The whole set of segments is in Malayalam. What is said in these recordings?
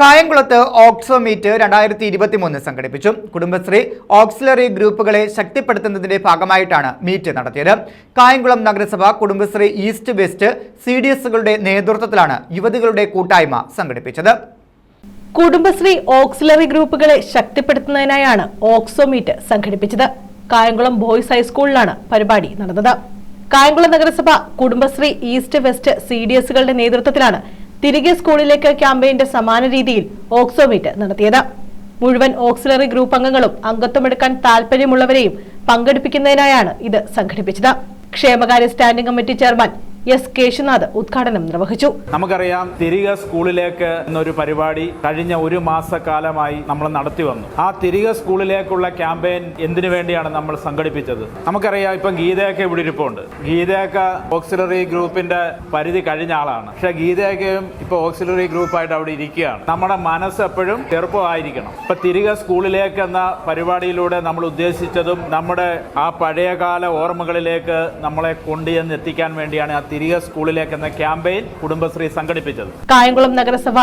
കായംകുളത്ത് ഓക്സോ മീറ്റ് രണ്ടായിരത്തി ഇരുപത്തി മൂന്ന് സംഘടിപ്പിച്ചു. കുടുംബശ്രീ ഓക്സിലറി ഗ്രൂപ്പുകളെ ശക്തിപ്പെടുത്തുന്നതിന്റെ ഭാഗമായിട്ടാണ് മീറ്റ് നടത്തിയത്. കായംകുളം നഗരസഭ Kudumbashree east west C D എസുകളുടെ നേതൃത്വത്തിലാണ് യുവതികളുടെ കൂട്ടായ്മ സംഘടിപ്പിച്ചത്. കുടുംബശ്രീ ഓക്സിലറി ഗ്രൂപ്പുകളെ ശക്തിപ്പെടുത്തുന്നതിനായാണ് ഓക്സോ മീറ്റ് സംഘടിപ്പിച്ചത്. കായംകുളം ബോയ്സ് ഹൈസ്കൂളിലാണ് പരിപാടി നടന്നത്. കായംകുളം നഗരസഭ Kudumbashree east west C D എസുകളുടെ നേതൃത്വത്തിലാണ് തിരികെ സ്കൂളിലേക്ക് ക്യാമ്പയിന്റെ സമാന രീതിയിൽ ഓക്സോമീറ്റ് നടത്തിയത്. മുഴുവൻ ഓക്സിലറി ഗ്രൂപ്പ് അംഗങ്ങളും അംഗത്വമെടുക്കാൻ താൽപര്യമുള്ളവരെയും പങ്കെടുപ്പിക്കുന്നതിനായാണ് ഇത് സംഘടിപ്പിച്ചത്. ക്ഷേമകാര്യ standing committee chairman S Keshunath ഉദ്ഘാടനം നിർവഹിച്ചു. നമുക്കറിയാം തിരികെ സ്കൂളിലേക്ക് എന്നൊരു പരിപാടി കഴിഞ്ഞ ഒരു മാസക്കാലമായി നമ്മൾ നടത്തി വന്നു. ആ തിരികെ സ്കൂളിലേക്കുള്ള ക്യാമ്പയിൻ എന്തിനു വേണ്ടിയാണ് നമ്മൾ സംഘടിപ്പിച്ചത്? നമുക്കറിയാം ഇപ്പം ഗീതയൊക്കെ ഇവിടെ ഇരിപ്പുണ്ട്. ഗീതയൊക്കെ ഓക്സിലറി ഗ്രൂപ്പിന്റെ പരിധി കഴിഞ്ഞ ആളാണ്. പക്ഷെ ഗീതയൊക്കെയും ഇപ്പൊ ഓക്സിലറി ഗ്രൂപ്പായിട്ട് അവിടെ ഇരിക്കുകയാണ്. നമ്മുടെ മനസ്സ് എപ്പോഴും ചെറുപ്പമായിരിക്കണം. ഇപ്പൊ തിരികെ സ്കൂളിലേക്ക് എന്ന പരിപാടിയിലൂടെ നമ്മൾ ഉദ്ദേശിച്ചതും നമ്മുടെ ആ പഴയകാല ഓർമ്മകളിലേക്ക് നമ്മളെ കൊണ്ടുചെന്ന് എത്തിക്കാൻ വേണ്ടിയാണ് ആ തിരികെ സ്കൂളിലേക്ക് എന്ന ക്യാമ്പയിൻ കുടുംബശ്രീ സംഘടിപ്പിച്ചത്. കായംകുളം നഗരസഭ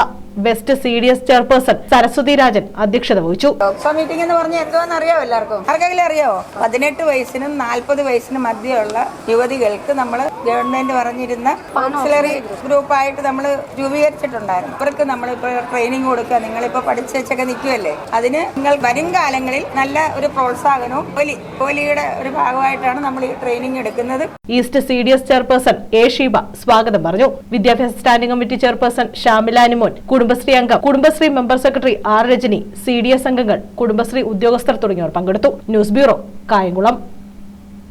west C D S chairperson Saraswathi Rajan അധ്യക്ഷത വഹിച്ചു. ലോക്സഭ മീറ്റിംഗ് എന്ന് പറഞ്ഞാൽ എന്തോന്ന് അറിയാവോ എല്ലാവർക്കും? ആർക്കെങ്കിലും അറിയാവോ? പതിനെട്ട് വയസ്സിനും നാൽപ്പത് വയസ്സിനും മധ്യമുള്ള യുവതികൾക്ക് നമ്മൾ ഗവൺമെന്റ് പറഞ്ഞിരുന്ന ഓക്സിലറി ഗ്രൂപ്പായിട്ട് നമ്മൾ രൂപീകരിച്ചിട്ടുണ്ടായിരുന്നു. അവർക്ക് നമ്മളിപ്പോൾ ട്രെയിനിങ് കൊടുക്കുക നിങ്ങളിപ്പോൾ പഠിച്ചു വെച്ചൊക്കെ നിൽക്കുമല്ലേ അതിന് നിങ്ങൾ വരും കാലങ്ങളിൽ നല്ല ഒരു പ്രോത്സാഹനവും കോലി കോലിയുടെ ഒരു ഭാഗമായിട്ടാണ് നമ്മൾ ഈ ട്രെയിനിങ് എടുക്കുന്നത്. East C D S chairperson A Sheeba സ്വാഗതം പറഞ്ഞു. വിദ്യാഭ്യാസ standing committee chairperson Shamila Anumon Kudumbashree അംഗം Kudumbashree member secretary R Rajani C D S അംഗങ്ങൾ കുടുംബശ്രീ ഉദ്യോഗസ്ഥർ തുടങ്ങിയവർ പങ്കെടുത്തു. News bureau Kayamkulam.